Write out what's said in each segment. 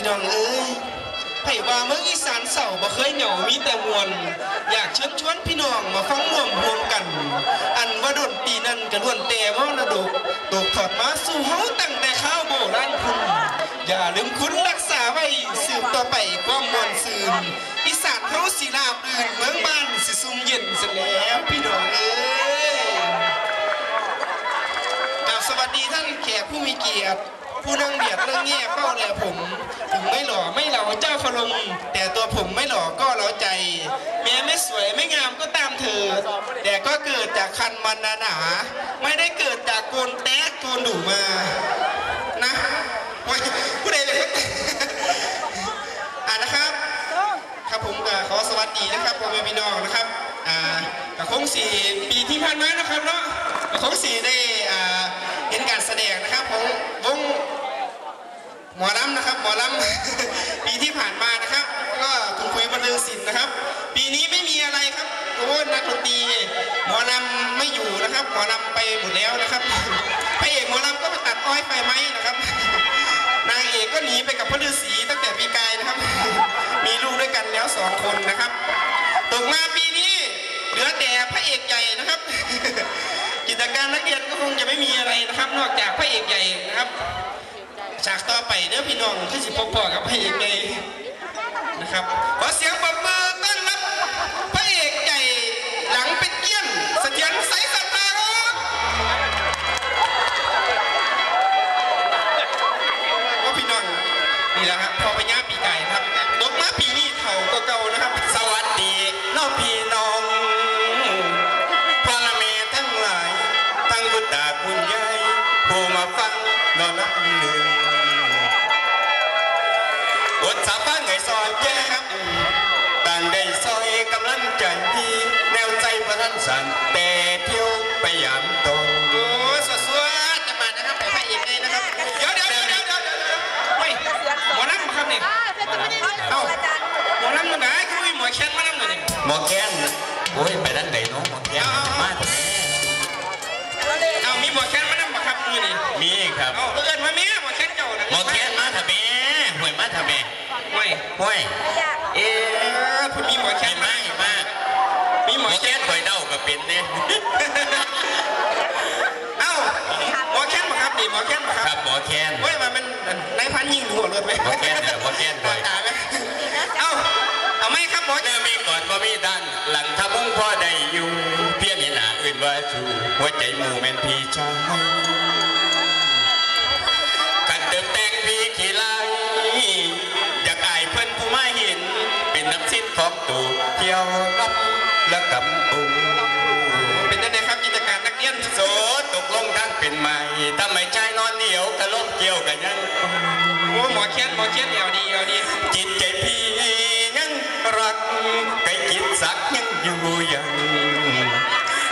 พี่น้องเอ้ยไผ่ว่าเมืองอีสานเสาบ่เคยเหงามีแต่มวลอยากเชิญชวนพี่น้องมาฟังร่วมรวมกัน อันว่าโดนปีนั้นกระล้วนแต่มรดกตกทอดมาสู่เฮาตั้งแต่ข้าวโบราณคุณ อย่าลืมคุณรักษาไว้สืบต่อไปความมวลซืนอีสานเฮาสิราบรื่นเมืองบ้านสิซุ่มเย็นเสยแล้วพี่น้องเอ้ยกราบสวัสดีท่านแขกผู้มีเกียรติ ผู้นั่งเบียดเรื่องแง่เฝ้าแลผม ถึงไม่หล่อไม่เหล่าเจ้าขลงแต่ตัวผมไม่หล่อก็เล้าใจ แม้ไม่สวยไม่งามก็ตามเธอ แต่ก็เกิดจากคันมันนาหนาไม่ได้เกิดจากโกนแตกโกนดูมา นะผู้ใดเลยอ่านะครับ ครับผมก็ขอสวัสดีนะครับพ่อแม่พี่น้องนะครับอ่ากับคงสี่ปีที่ผ่านมานะครับเนาะกับคงสี่ได้อ่าเห็นการแสดงนะครับของวง หมอลำนะครับหมอลำ ปีที่ผ่านมานะครับ ก็คุณคุยบันเทิงศิลป์นะครับ ปีนี้ไม่มีอะไรครับโอ้นักดนตรีหมอลำไม่อยู่นะครับ หมอลำไปหมดแล้วนะครับพระเอกหมอลำก็ไปตัดอ้อยไฟไหมนะครับ นางเอกก็หนีไปกับพระฤาษีตั้งแต่ปีกายนะครับ มีลูกด้วยกันแล้วสองคนนะครับตกมาปีนี้เหลือแต่พระเอกใหญ่นะครับ กิจการนักเรียนก็คงจะไม่มีอะไรนะครับ นอกจากพระเอกใหญ่นะครับ ฉากต่อไปเนื้อพี่น้องที่สิพบพ่อกับพระเอกใหญ่นะครับขอเสียง สันแต่เที่ยวไปยามตนโอ้สวสวดจะมานะครับไปพระเอกเลยนะครับเดี๋ยวเดี๋ยวเดี๋ยวเดี๋ยวเดี๋ยวเดี๋ยวเฮ้ยหมอลำมาครับนี่เอ้าอาจารย์หมอลำมันไหนคือมีหมอแค้นมาลำหน่อยนี่หมอแค้นโอ้ยไปด้านไหนเน้องหมอแค้นมาแต่แม่เอามีหมอแค้นมาลำมาครับมือนี่มีครับเอาเอิญมาเมียหมอแค้นเจ้านะหมอแค้นมาแต่แม่ห่วยมาแต่แม่เฮ้ยห่วยเอ๊ะคุณมีหมอแค้เห็น นเนี่ยเอ้าหมอแค้นมาครับนี่หมอแค้นมาคครัรับบหมอแค้นเฮ้ยมันเป็นนายพันยิงหัวเลยไหมหมอแค้นเนี่ยหมอแค้นบ่อยตายไหมเอ้าเอาไหมครับหมอเนื้อมีก่อนว่ามีด้านหลังทำมุ่งพ่อได้อยู่ เพียงเห็นหน้าอื่นว่าชูหัวใจหมู่แม่นพี่ชาย กันยังโอ้หมอเคียนหมอเคียนเอวดีเอวดี จิตใจพี่ยังรักไก่จิตสักยังอยู่ยัง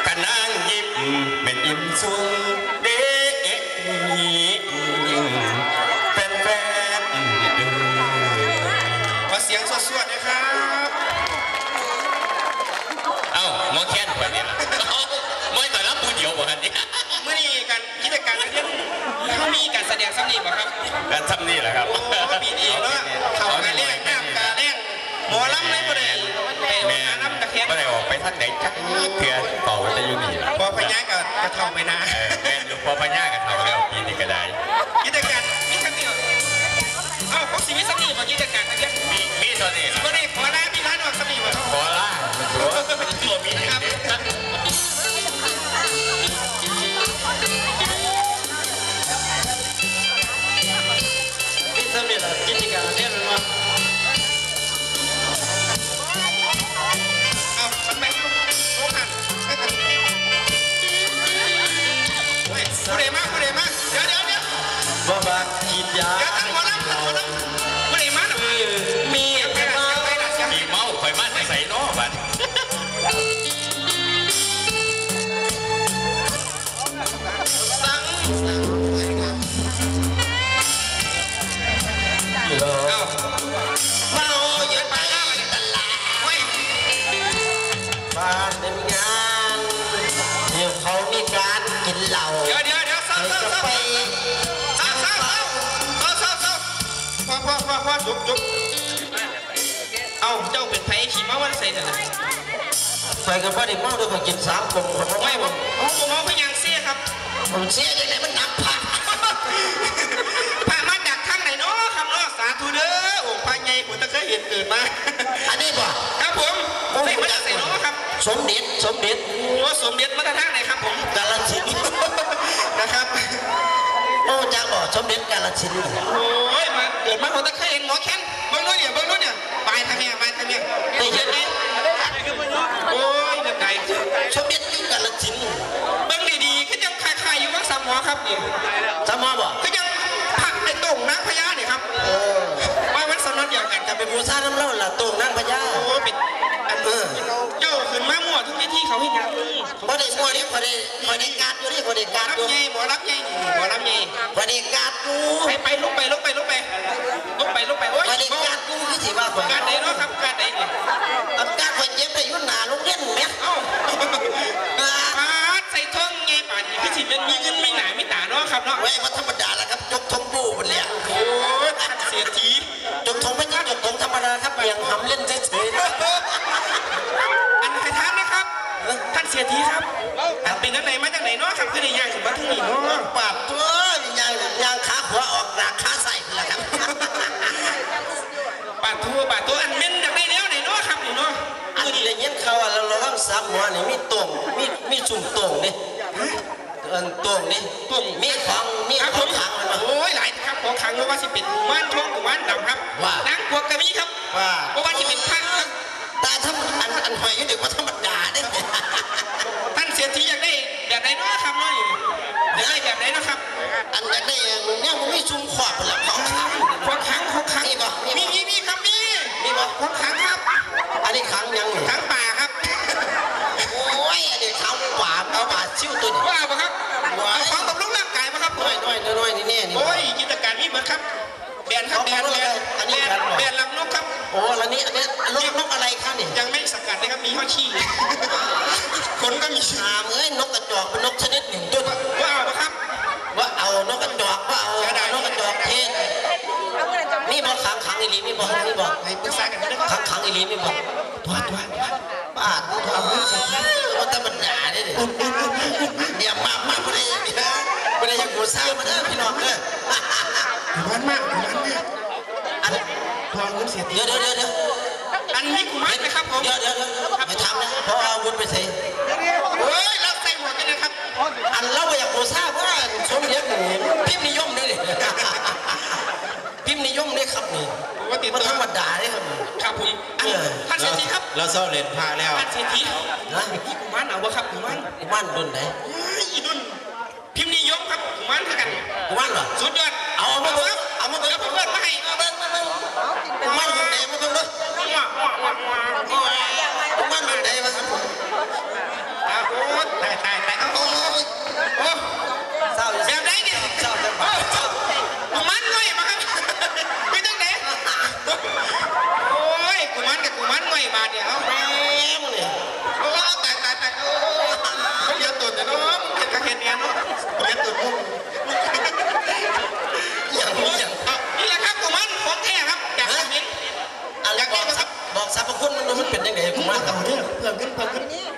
กะนางยิบเป็นอิ่มสูง แสดงสำนีบ่ครับการทำนี่แหละครับโอ้ปีนี้เนาะเขากาแรงน้ำกาแรงหมอลำในประเด็นแต่แม่ว่าน้ำตะเคียนไม่ได้ออกไปทางไหนจักเถื่อนเป่าจะอยู่นี่ล่ะพอพญากับกระทองไปนะเออแม่นอยู่พอพญา ไผขี่ม้าวันใส่เถอะไปกับพ่อเด็กมาด้วยคนกินสามกลมคนไม่ไม่ผมผมผมเอาพยังเสียครับผมเสียยังไงมันหนักผักผ่ามาจากทางไหนเนาะครับเนาะสาธุเด้อโอ้พายใหญ่ผมตะเคยเห็นเกิดมาอันนี้บ่ครับผมได้มาจากไหนเนาะครับ สมเด็จสมเด็จโอ้สมเด็จมาจากทางไหนครับผมกาลสินนะครับโอ้จ้าบ่สมเด็จกาลสินโอ้ยมาเกิดมาผมตะเคยเห็นหมอแค้นเบิ้งนู้นเนี่ยเบิ้งนู้นเนี่ยไปทางเนี้ยไป ได้เห็นไหมโอ้ยเดือดใจสมเด็จอยู่กาลสินธุ์เบิ้งดีๆก็ยังคล้ายๆอยู่วังสามหมอครับนี่สามหมอบ่ก็ยังผักไอ้โต่งนางพญาเนี่ยครับว่ามันสนนเดียวกันครับไปบูชาน้ำเล่าล่ะตรงนั่งพญาโอ้เป็นอันเออเจ้าขึ้นมามั่วทุกที่เขาให้ยังพอได้มัวนี่พอได้พอได้การอยู่นี่พอได้การรับอยู่ไงหมอรับไงหมอรับไงพอได้การอยู่ไปไปลุกไปลุก การไหนเนาะครับการไหนเนี่ย อินตรงนี่ปุ่งมีของมีครับของขังมันมา โอ้ยหลายครับของขังรู้ว่าสิเป็นมันทุก มีข้อขี้คนก็มีถามเอ้ยนกกระจอกเป็นนกชนิดหนึ่งตัวว่าเอาปะครับ ว่าเอานกกระจอกว่าเอานกกระจอกเทศมีบ่ขังขังอีหลีมีบ่มีบ่ให้ปรึกษากันด้วยขังขังอีหลีมีบ่ตัวตัวป้าดตัวเอาเงินสิว่าแต่มันด่าได้ดิเดี๋ยวมามาบ่ได้เนี่ยบ่ได้อยากกูซ่ามาเด้อพี่น้องเด้อกุมารมากกุมารมากอันตัวเงินเสียทีเดี๋ยวเดี๋ยวเดี๋ยวเดี๋ยว อันนี้กุมารไหมครับผมเดี๋ยวเดี๋ยวเดี๋ยวไปทำนะเพราะเอาอาวุธไปใส่เฮ้ยเราใส่หมวกกันนะครับ อันเราอยากกูซ่าเพราะว่าสมเด็จนี่พิมพ์นิยมนี่ดิพิมพ์นิยมนี่ครับนี่ปกติมันตัวธรรมดาเนี่ยครับนี่ครับผมอันท่านเสียทีครับเราเศร้าเล่นพาแล้วท่านเสียทีนะนี่กุมารเอาปะครับกุมารกูมั่นรุ่นไหนเฮ้ยอีนุ่นพิมพ์นิยมครับกุมารเท่ากันกูมั่นเหรอสุดยอดเอามาเบิ่ง เอามาเบิ่งเอามาเบิ่งมาให้เอาเบิ่งมาเบิ่ง กูมั่นรุ่นไหนมาเบิ่งด้วย ว้าวว้าวว้าวว้าว กูมั่นรุ่นไหนมาครับ อ้าวโอ้ตายตายตายเอา โอ้ โอ้ ย โอ้ เศร้าอยู่ แบบไหนเนี่ย เศร้าจังหวะเศร้า กุมารง่อยมาครับเป็นจังไหนโอ้ยกุมารกับกุมารง่อยมาเนี่ยเอา แม่มึงเนี่ย โอ้ตายตายตายโอ้เขาเลี้ยงตุ่นเนาะเห็นกระเห็นเนี่ยเนาะเลี้ยงตุ่นมุ้ง อย่างนี้อย่าง เอานี่แหละครับกุมารของแท้ครับอยากเห็น อะไรบอกสับบอกสรรพคุณมันมัน เป็น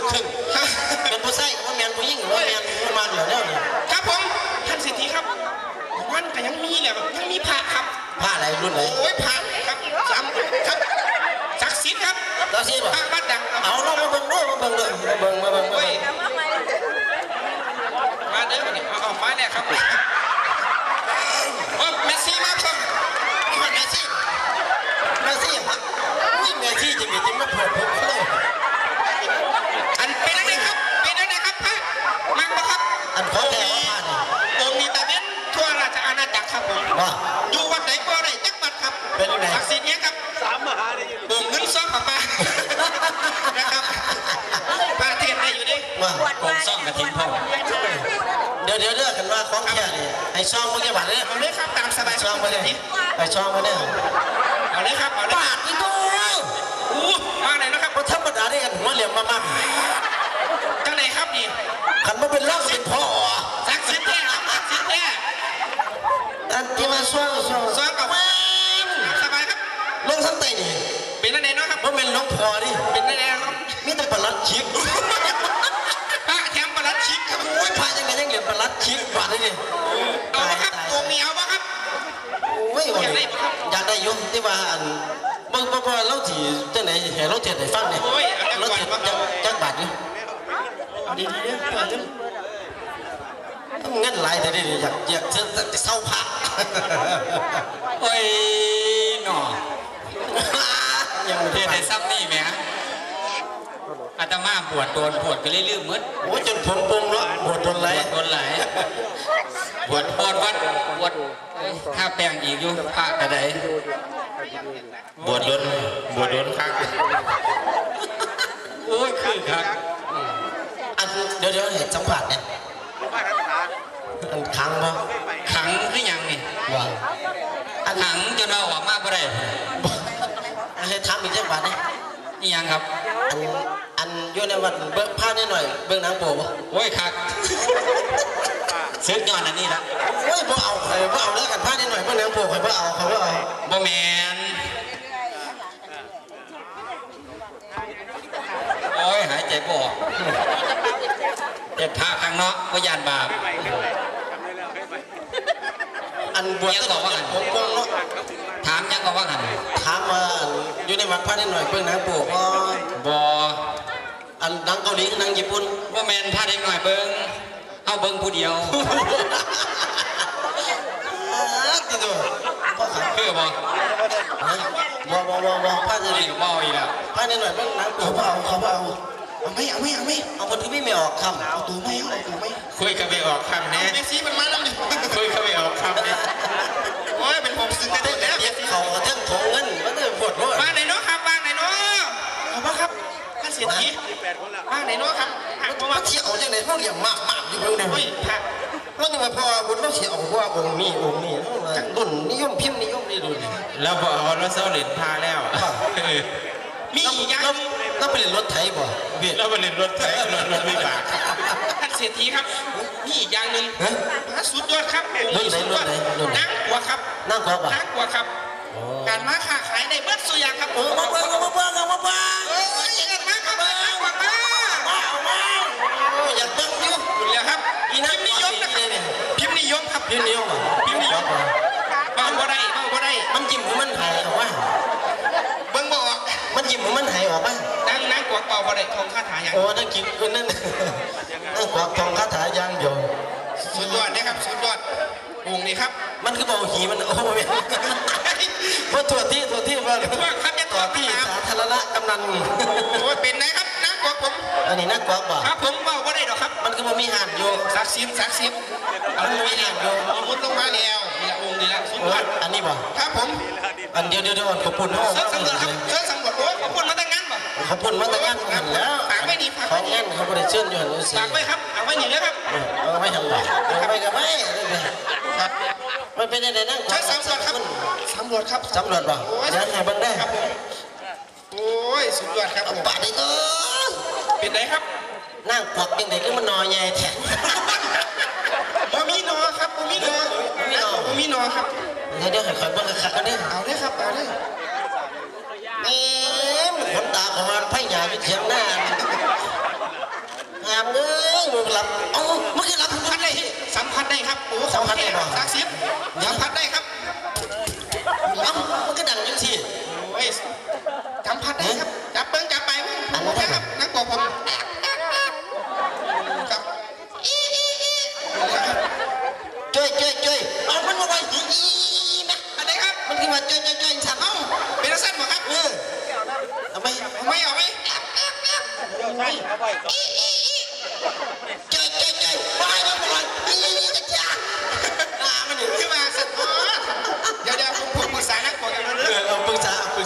กูมั่นลูกครึ่งเป็นผู้ชายกูแมนผู้หญิงกูแมนกูมั่นเหรอเนี่ยครับผมท่านสิทธิครับมันก็ยังมีแหละยังมีพระครับผ้าอะไรรุ่นไหนโอ้ยพระครับสามครับศักดิ์สิทธิ์ครับเราสิบ่พระวัดดังครับเอาเรามาเบิ่งด้วยมาเบิ่งด้วยมาเบิ่งมาเบิ่งมาเฮ้ยเบิ่งมาเด้อมาเนี่ยเอาเอามาเนี่ยครับโอ้เมสซี่มาครับมาเมซี่มาซี่ฮะอุ้ยเมซี่จริงจริงมาเปิดผม เป็นยังไงศักดิ์สิทธิ์เนี้ยครับสามมหาเลยโป่งเงินซ้อมปะปานะครับประเทศได้อยู่ดิว่าปวดว่าซ่องกระถิ่นพ่อเดี๋ยวเดี๋ยวเลือกกันว่าของแท้นี่ให้ช่องเมื่อกี้บาทเนี่ยเอาเลยครับตามสบายช่องมาเนี่ยไปช่องมาเนี่ยเอาเลยครับเอาเลยบาทนี่ตัวอู้มาไหนนะครับก็ธรรมดาได้กันหัวเหลี่ยมมากจังไหนครับนี่ๆขันมาเป็นล่องเป็นพ่อศักดิ์สิทธิ์แท้ครับศักดิ์สิทธิ์แท้อันที่มาช่วงช่วงซ้อมกับแม่ง สบายครับ ล งทั้งไตนี่เป็นอะไรเองนาะครับว่าเป็นน้องพอนี่เป็นอะไรครับมีแต่ประหลัดชิกพระแชมประหลัดชิกครับโอ้ยพาจังไงยังเหลี่ยมประหลัดชิกบาทนี่เอาละครับองค์นี้เอาปะครับโอ้ยว่าเนี่ยอยากได้ยุ่งที่ว่าอันบิ่งบ่บ่เราสิจังไหนให้เราเทศให้ฟังเนี่ยโอ้ยเอาเราจังหวัดจัเอากจักบาทนี่เอาดีเด้อเปิดเด้อเงินหลายแต่เดี๋ยวอยากอยากจะจะเศร้าผักโอ้ยหนอ ยังไม่เทได้ศได้ซ้ำนี่แหมอาตมาปวดโดนปวดก็เลยลืมมืดโอ้ยจนผมปรุงเนาะหมดทนปไรวดโดนไหลายปวดปวดวัดปวดถ้าแปลงอีกอยู่พระกระไดบวชโดนบวชโดนคักโอ้ยคือครับอันเดี๋ยวเดี๋ยวเห็นสัมผัสเนี่ยอันค้างบ่ขั นี่ยังครับอันอันอยู่ในวัดเบิ้งผ้านิดหน่อยเบิ้งหนังโป๊บ่โอ้ยคักซื้อยอดอันนี้ละโอ้ยบ่เอาใครบ่เอาแล้วกันผ้านิดหน่อยเบิ้งหนังโป๊ใครบ่เอาใครบ่เอาบ่แมนโอ้ยหายใจบ่ออกเจ็บพระข้างนอกก็ยานบาปอันบวชยังบอกว่าอันผมปรุงเนาะถามยังก็ ว่าหันถามว่าอันอยู่ในวัดผ้านิดหน่อยเบิ้งหนังโป๊บ่บออันหนังเกาหลีหนังญี่ปุ่นว่าแมนพาเด็กหน่อยเบิ้งเอาเบิ้งผู้เดียวอ่าติโดพ่อครับคือบอฮะบ่บ่บ่บ่ผ้าจะนี่ก็เมาอีกแล้วผ้านิดหน่อยเบิ้งหนังโป๊บ่เอาเขาบ่เอาเอาไม่เอาไม่เอาไม่เอาคนที่ไม่ไม่ออกคำเอาตัวไม่เอาเอาตัวไม่คุยกันไปออกคำแน่เมซี่มันมาแล้วดิคุยกันไปออกคำแน่ ฐีวางไหนเนาะครับหักมัมานเที่ยวจังไหนพวกเหลี่ยมมากมากอยู่เรื่องนี้โอ้ยหักแล้วยังมาพอบุญต้องเสียเอาว่าองค์นี้องค์นี้รุ่นนิยมพิมพ์นิยมนี่รุ่นแล้วพอเอาแล้วเศร้าเหรียญพาแล้วเออมีอีกอย่างแล้วแล้วไปเล่นรถไถบ่เบียดแล้วมาเล่นรถไถรถรถวิบากท่านเศรษฐีครับ มีอีกอย่างหนึ่งฮะหาสุดยอดครับโอ้ยสุดยอดนั่งหัวครับนั่งกว่าบ่นั่งหัวครับ การมาค้าขายได้เบิดสุดอย่างครับเออมาเบิ่งมาเบิ่งมาเบิ่งเอ้ยเกิดมาครับมามามาอยากเบิ่งอยู่คุณแล้วครับพิมพ์นิยมนะครับพิมพ์นิยมครับพิมพ์นิยมอะพิมพ์นิยมเบาบ่ได้เบาบ่ได้มันยิ้มมันหายออกมาเบิ่งบ่ออกมันยิ้มมันหายออกมานั่งนั่งกวักเบาบ่ได้ทองคาถาอย่างโอ้นั่นกินคนนั่นนั่นกวักทองคาถายางเดียวสุดยอดนะครับสุดยอดองค์นี้ครับมันคือเบาหีมันโอ้ย ว่าตัวที่ตัวที่ว่าทั่วครับยัตัวตัวที่ที่สาธารณะกำนันโอ้ยเป็นไงครับนั่งกวักผมอันนี้น่ากลัวกว่าครับผมเบาบ่ได้ดอกครับ มันก็บ่มีหันอยู่สักสิบสักสิบเอาลงมาแล้วเอามุดลงมาแล้วนี่ละองค์นี่ละสุดโอ้ยอยดอันนี้บ่ครับผมอันเดียวเดียวเดียวขอบคุณเนาะเชิญสำรวจครับเชิญสำรวจ ขอบคุณมาตรการหันแล้วฝากไว้ดีฝากขอไว้งดีงั้นเขาบ่ได้เชิญอยู่หันเลยสิฝากไว้ครับเอาไว้หนีเลยครับเอาไว้ทำไมเอาไว้กับไม่ครับมันเป็นยังไงนั่งเชิญสำรวจครับสำรวจครับสำรวจบ่โอ้ยเดี๋ยวให้เบิ่งได้ ครับผมโอ้ยสุดยอดครับผมบาดนี้ก็เป็นไงครับนั่งกวักยังไงก็มันนอยใหญ่แท้บ่มีหนอครับบ่มีหนอบ่มีหนอครับเดี๋ยวเดี๋ยวให้คอยเบิ่งคักๆกันเด้อเอาเลยครับเอาเลยเอ๊ะมัน ขนตาของมันไผ่หยาอยู่เถียงหน้างามเอ้ยมึงหลับ เอ้ามันคือหลับสัมผัสได้สัมผัสได้ครับโอ้สัมผัสได้บ่สักสิบสัมผัสได้ครับ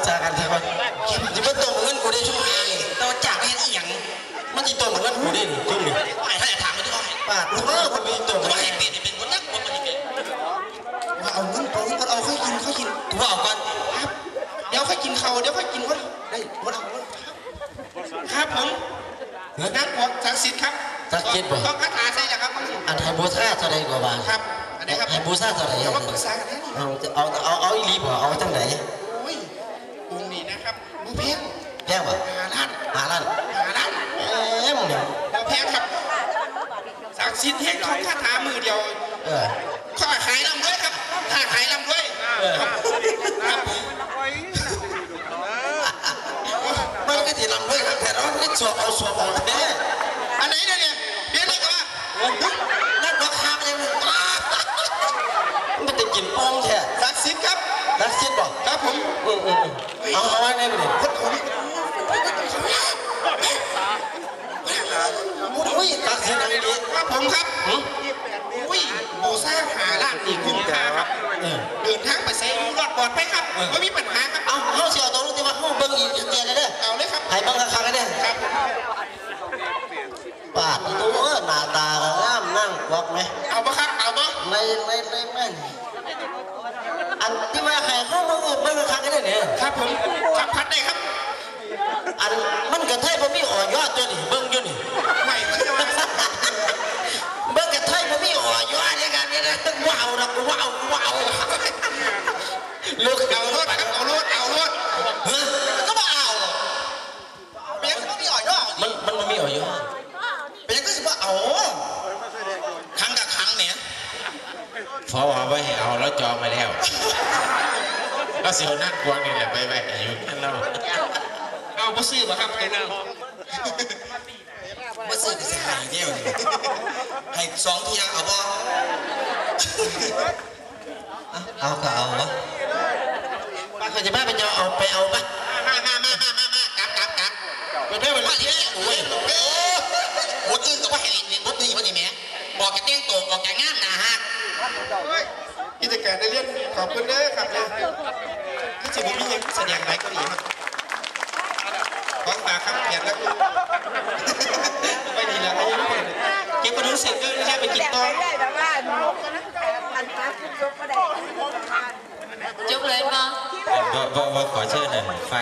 ปรึกษาปรึกษากันเถอะก่อนจะมาตรงเงินกูได้ช่วงไหนแต่ว่าจากเห็นอีหยังมันจะตรงเงินกูได้นี่จุ่มนี่ไอ้ถ้าจะถามมันจะว่าปาดเออมันมีตรงมาให้เปลี่ยนเป็นคนนักคนมันเปลี่ยนว่าเอาเงินไปมันเอาค่อยกินค่อยกินถือว่าเอาก่อนครับเดี๋ยวค่อยกินเขาวเดี๋ยวค่อยกินวันได้วันเอาครับผมนักกวักศักดิ์สิทธิ์ครับศักดิ์สิทธิ์บ่ต้องคาถาใช่ไหมครับอันไทยบูชาเท่าไรกว่าบาทครับอันนี้ครับไทยบูชาเท่าไรเดี๋ยวมาปรึกษากันนะนี่เอาเอาเอาเอาอีลีบ่เอาจังไหนโอ้ยอง ค์นี้นะครับบูเพงแพงบ่หาล้านหาล้านหาล้านเอ้มเนี่ยบูเพงครับศักดิ์สิทธิ์แห่งของคาถามือเดียวเออข้าขายลำด้วยครับข้าขายลำด้วยครับครับผมมันก็สิลำด้วยครับแต่เราไม่สวบเอาสวบเอาแท้อันไหนเนี่ยเนี่ยเปลี่ยนเลยก่อนนั่นราคามันยังมันจะกินโป้งแท้ศักดิ์สิทธิ์ครับนักคิดบ่ครับผมอืออือ เอาเอาไว้ในประเด็นคนผมอุ้ยตัดสินอะไรดีครับผมครับอุ้ยบูซ่าหาล้านอีกคุ้มค่าครับเดินทางไปใส่รอดปลอดไปครับไม่มีปัญหาครับเอาเฮาเสิเอาตรงนี้ว่าเฮาเบิ่งอีกเจนเลยเด้อเอาเลยครับให้เบิ่งคักๆกันเด้อครับปาดตัวหน้าตาก็งามนั่งกวักไหมเอาปะครับเอาปะในในในแม่น อันที่มาให้เฮาเบิ่งอีกเบิ่งคักๆกันเด้อเนี่ยครับผมขับพัดได้ครับ อันมันกระเทยบ่มีอ่อยอดตัวนี่เบิ่งอยู่นี่ ไม่ไม่เอา เบิ่งกระเทยบ่มีอ่อยอดในการนี้นะว้าวนะว้าวว้าวลูก เอารถครับเอารถเอารถ เฮ้ยก็บ่เอา เป็นยังไม่มีอ่อยย่อ มันมันบ่มีอ่อยอด เป็นยังก็สิว่าเอา ครั้งกับครั้งเนี่ย เพราะว่าไม่ให้เอาแล้วจองมาแล้วก็เสียวนั่งกวางนี่แหละ ไปไปอยู่นั่นเราเอาบ่ซื้อบ่ครับไอ้นั่นบ่ซื้อก็สิหายเดียวนี่ให้สองเที่ยเอาบ่เอาก็เอาวะป้าเขาจะมาเป็นจะเอาไปเอาปะมามามามามามากับกับกับเป็นได้เวลาที่โอ้ยบทอื่นก็ว่าให้เล่นบทนี้บทนี้แหม่บอกจะเต้งโตออกจากงานนะฮะกิจการได้เรียนขอบคุณเด้อครับเลย ถ้าจะมียังแสดงไรก็ดีมากของฝากครับเขียนแล้วไม่ดีแล้วไม่ยังเก็บกระดูกเสร็จก็แค่ไปกินต่อได้แต่ว่าอันนั้นยกก็ได้จบเลยมั้งก็ขอเชิญหน่อยไฟ